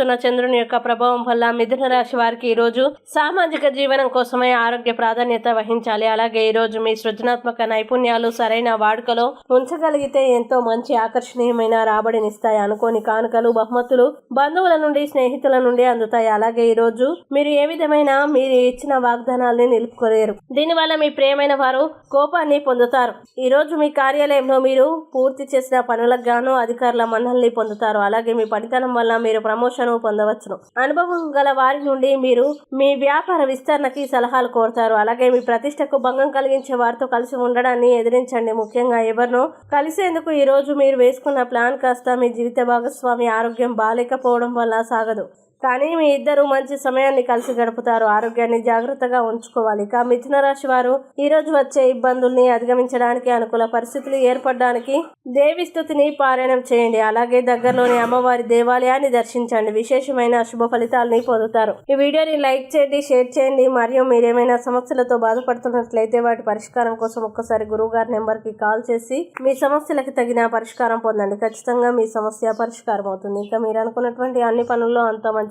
చంద్రుని యొక్క ప్రభావం వల్ల మిథున రాశి వారికి ఈ రోజు సామాజిక జీవనం కోసమే ఆరోగ్య ప్రాధాన్యత వహించాలి. అలాగే ఈ రోజు మీ సృజనాత్మక నైపుణ్యాలు సరైన వాడుకలో ఉంచగలిగితే ఎంతో మంచి ఆకర్షణీయమైన రాబడినిస్తాయి అనుకోని కానుకలు బహుమతులు బంధువుల నుండి స్నేహితుల నుండి అందుతాయి. అలాగే ఈ రోజు మీరు ఏ విధమైన మీరు ఇచ్చిన వాగ్దానాల్ని నిలుపుకోలేరు. దీనివల్ల మీ ప్రియమైన వారు కోపాన్ని పొందుతారు. ఈ రోజు మీ కార్యాలయంలో మీరు పూర్తి చేసిన పనులకు గాను అధికారుల మన్నల్ని పొందుతారు. అలాగే మీ పనితనం వల్ల మీరు ప్రమోషన్ పొందవచ్చును. అనుభవం గల వారి నుండి మీరు మీ వ్యాపార విస్తరణకి సలహాలు కోరుతారు. అలాగే మీ ప్రతిష్టకు భంగం కలిగించే వారితో కలిసి ఉండడాన్ని ఎదిరించండి. ముఖ్యంగా ఎవరినో కలిసేందుకు ఈ రోజు మీరు వేసుకున్న ప్లాన్ కాస్త మీ జీవిత భాగస్వామి ఆరోగ్యం బాగాలేకపోవడం వల్ల సాగదు. కానీ మీ ఇద్దరు మంచి సమయాన్ని కలిసి గడుపుతారు. ఆరోగ్యాన్ని జాగ్రత్తగా ఉంచుకోవాలి. ఇక మిథున రాశి వారు ఈ రోజు వచ్చే ఇబ్బందుల్ని అధిగమించడానికి అనుకూల పరిస్థితులు ఏర్పడడానికి దేవి స్థుతిని పారాయణం చేయండి. అలాగే దగ్గరలోని అమ్మవారి దేవాలయాన్ని దర్శించండి. విశేషమైన శుభ ఫలితాలని పొందుతారు. ఈ వీడియోని లైక్ చేయండి షేర్ చేయండి. మరియు మీరేమైనా సమస్యలతో బాధపడుతున్నట్లయితే వాటి పరిష్కారం కోసం ఒక్కసారి గురువు గారి నెంబర్కి కాల్ చేసి మీ సమస్యలకు తగిన పరిష్కారం పొందండి. ఖచ్చితంగా మీ సమస్య పరిష్కారం అవుతుంది ఇంకా మీరు అనుకున్నటువంటి అన్ని పనుల్లో అంత మంచి